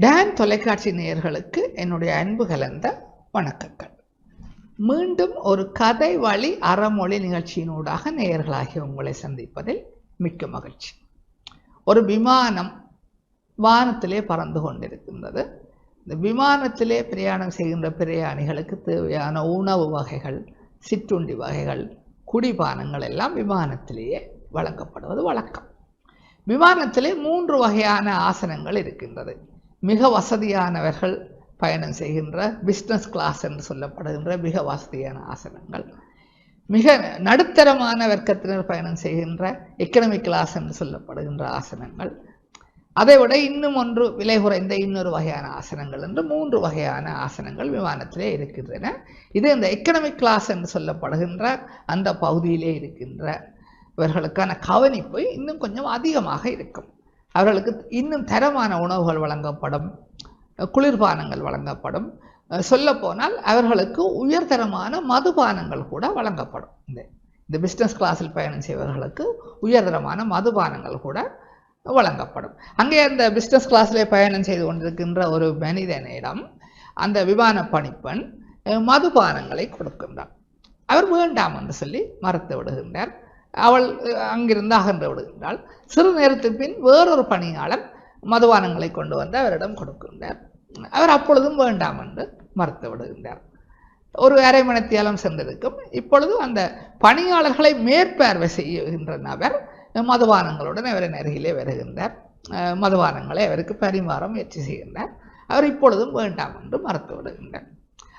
Tan தொலைக்காட்சி நேயர்களுக்கு என்னுடைய அன்பு கலந்த வணக்கங்கள். மீண்டும் ஒரு கதை வழி அறமொழி நிகழ்ச்சியினூடாக நேயர்களாகிய உங்களை சந்திப்பதில் மிக்க மகிழ்ச்சி. ஒரு விமானம் வானத்திலே பறந்து கொண்டிருக்கின்றது. இந்த விமானத்திலே பிரயாணம் செய்கின்ற பிரயாணிகளுக்கு தேவையான உணவு வகைகள் சிற்றுண்டி வகைகள் குடிபானங்கள் எல்லாம் விமானத்திலேயே வழங்கப்படுவது வழக்கம். விமானத்திலே மூன்று வகையான ஆசனங்கள் இருக்கின்றது. மிக வசதியானவர்கள் பயணம் செய்கின்ற பிஸ்னஸ் கிளாஸ் என்று சொல்லப்படுகின்ற மிக வசதியான ஆசனங்கள். மிக நடுத்தரமான வர்க்கத்தினர் பயணம் செய்கின்ற எக்கனமிக் கிளாஸ் என்று சொல்லப்படுகின்ற ஆசனங்கள். அதை விட இன்னும் ஒன்று விலை குறைந்த இன்னொரு வகையான ஆசனங்கள் என்று மூன்று வகையான ஆசனங்கள் விமானத்திலே இருக்கின்றன. இது இந்த எக்கனமிக் கிளாஸ் என்று சொல்லப்படுகின்ற அந்த பகுதியிலே இருக்கின்ற இவர்களுக்கான கவனிப்பு இன்னும் கொஞ்சம் அதிகமாக இருக்கும். அவர்களுக்கு இன்னும் தரமான உணவுகள் வழங்கப்படும் குளிர்பானங்கள் வழங்கப்படும். சொல்லப்போனால் அவர்களுக்கு உயர்தரமான மதுபானங்கள் கூட வழங்கப்படும். இந்த இந்த பிஸ்னஸ் கிளாஸில் பயணம் செய்வர்களுக்கு உயர்தரமான மதுபானங்கள் கூட வழங்கப்படும். அங்கே அந்த பிஸ்னஸ் கிளாஸில் பயணம் செய்து கொண்டிருக்கின்ற ஒரு மனிதனிடம் அந்த விமான பணிப்பெண் மதுபானங்களை கொடுக்கின்றார் அவர் வேண்டாம் என்று சொல்லி மறுத்து விடுகின்றார். அவள் அங்கிருந்து அகன்று விடுகின்றாள். சிறு நேரத்திற்கு பின் வேறொரு பணியாளர் மதுபானங்களை கொண்டு வந்து அவரிடம் கொடுக்கின்றார். அவர் அப்பொழுதும் வேண்டாம் என்று மறுத்து விடுகின்றார். ஒரு அரை மணித்தியாலம் சென்றிருக்கும். இப்பொழுது அந்த பணியாளர்களை மேற்பார்வை செய்கின்ற நபர் மதுபானங்களுடன் அவரின் அருகிலே வருகின்றார். மதுபானங்களை அவருக்கு பரிமாற முயற்சி செய்கின்றார். அவர் இப்பொழுதும் வேண்டாம் என்று மறுத்து விடுகின்றார்.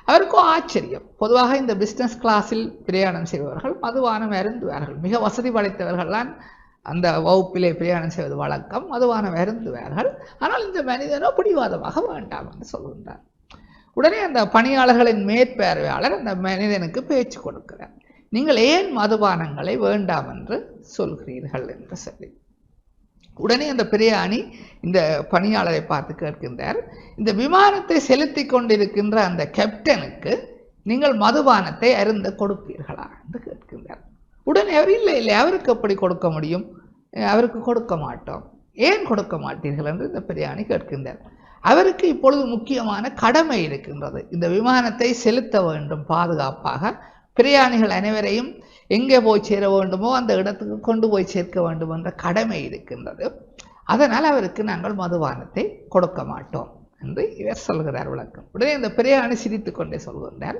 அவருக்கும் ஆச்சரியம். பொதுவாக இந்த பிஸ்னஸ் கிளாஸில் பிரயாணம் செய்பவர்கள் மதுவானம் அருந்துவார்கள் மிக வசதி படைத்தவர்கள்லாம் அந்த வகுப்பிலே பிரயாணம் செய்வது வழக்கம். மதுவானம் அருந்துவார்கள் ஆனால் இந்த மனிதனோ பிடிவாதமாக வேண்டாம் என்று சொல்கின்றார். உடனே அந்த பணியாளர்களின் மேற்பார்வையாளர் அந்த மனிதனுக்கு பேச்சு கொடுக்கிறார். நீங்கள் ஏன் மதுபானங்களை வேண்டாம் என்று சொல்கிறீர்கள் என்று சொல்லி உடனே அந்த பிரயாணி இந்த பணியாளரை பார்த்து கேட்கின்றார் இந்த விமானத்தை செலுத்தி கொண்டிருக்கின்ற அந்த கேப்டனுக்கு நீங்கள் மதுபானத்தை அருந்த கொடுப்பீர்களா? என்று கேட்கின்றார். உடனே அவர் இல்லை இல்லை அவருக்கு எப்படி கொடுக்க முடியும்? அவருக்கு கொடுக்க மாட்டோம். ஏன் கொடுக்க மாட்டீர்கள்? என்று இந்த பிரயாணி கேட்கின்றார். அவருக்கு இப்பொழுது முக்கியமான கடமை இருக்கின்றது. இந்த விமானத்தை செலுத்த வேண்டும் பாதுகாப்பாக. பிரயாணிகள் அனைவரையும் எங்கே போய் சேர வேண்டுமோ அந்த இடத்துக்கு கொண்டு போய் சேர்க்க வேண்டும் என்ற கடமை இருக்கின்றது. அதனால் அவருக்கு நாங்கள் மதுபானத்தை கொடுக்க மாட்டோம் என்று இவர் சொல்கிறார் விளக்கம். உடனே இந்த பிரயாணி சிரித்து கொண்டே சொல்கின்றார்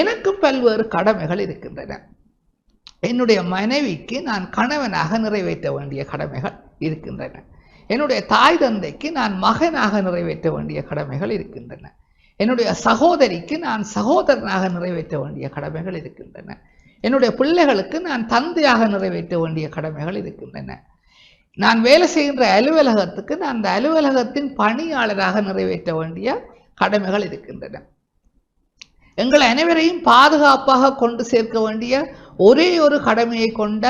எனக்கும் பல்வேறு கடமைகள் இருக்கின்றன. என்னுடைய மனைவிக்கு நான் கணவனாக நிறைவேற்ற வேண்டிய கடமைகள் இருக்கின்றன. என்னுடைய தாய் தந்தைக்கு நான் மகனாக நிறைவேற்ற வேண்டிய கடமைகள் இருக்கின்றன. என்னுடைய சகோதரிக்கு நான் சகோதரனாக நிறைவேற்ற வேண்டிய கடமைகள் இருக்கின்றன. என்னுடைய பிள்ளைகளுக்கு நான் தந்தையாக நிறைவேற்ற வேண்டிய கடமைகள் இருக்கின்றன. நான் வேலை செய்கின்ற அலுவலகத்துக்கு நான் அந்த அலுவலகத்தின் பணியாளராக நிறைவேற்ற வேண்டிய கடமைகள் இருக்கின்றன. எங்கள் அனைவரையும் பாதுகாப்பாக கொண்டு சேர்க்க வேண்டிய ஒரே ஒரு கடமையை கொண்ட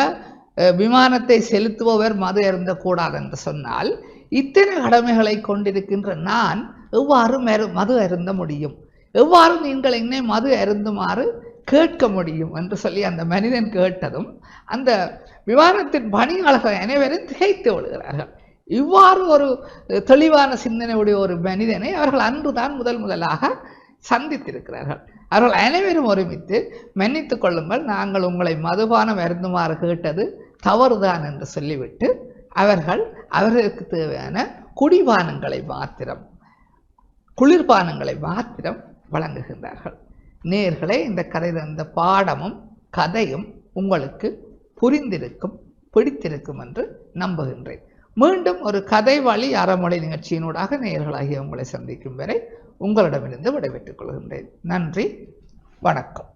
விமானத்தை செலுத்துபவர் மது அருந்தக்கூடாது என்று சொன்னால் இத்தனை கடமைகளை கொண்டிருக்கின்ற நான் எவ்வாறு மது அருந்த முடியும்? எவ்வாறு நீங்கள் என்னை மது அருந்துமாறு கேட்க முடியும் என்று சொல்லி அந்த மனிதன் கேட்டதும் அந்த விமானத்தின் பணியாளர்கள் அனைவரும் திகைத்து விடுகிறார்கள் இவ்வாறு ஒரு தெளிவான சிந்தனையுடைய ஒரு மனிதனை அவர்கள் அன்றுதான் முதல் முதலாக சந்தித்திருக்கிறார்கள். அவர்கள் அனைவரும் ஒருமித்து மன்னித்து கொள்ளுங்கள் நாங்கள் உங்களை மதுபானம் அருந்துமாறு கேட்டது தவறுதான் என்று சொல்லிவிட்டு அவர்கள் அவர்களுக்கு தேவையான குடிபானங்களை மாத்திரம் குளிர்பானங்களை மாத்திரம் வழங்குகின்றார்கள். நேர்களே இந்த கதை இந்த பாடமும் கதையும் உங்களுக்கு புரிந்திருக்கும் பிடித்திருக்கும் என்று நம்புகின்றேன். மீண்டும் ஒரு கதை வழி அறமொழி நிகழ்ச்சியினூடாக நேர்களாகிய உங்களை சந்திக்கும் வரை உங்களிடமிருந்து விடைபெற்றுக் கொள்கின்றேன். நன்றி வணக்கம்.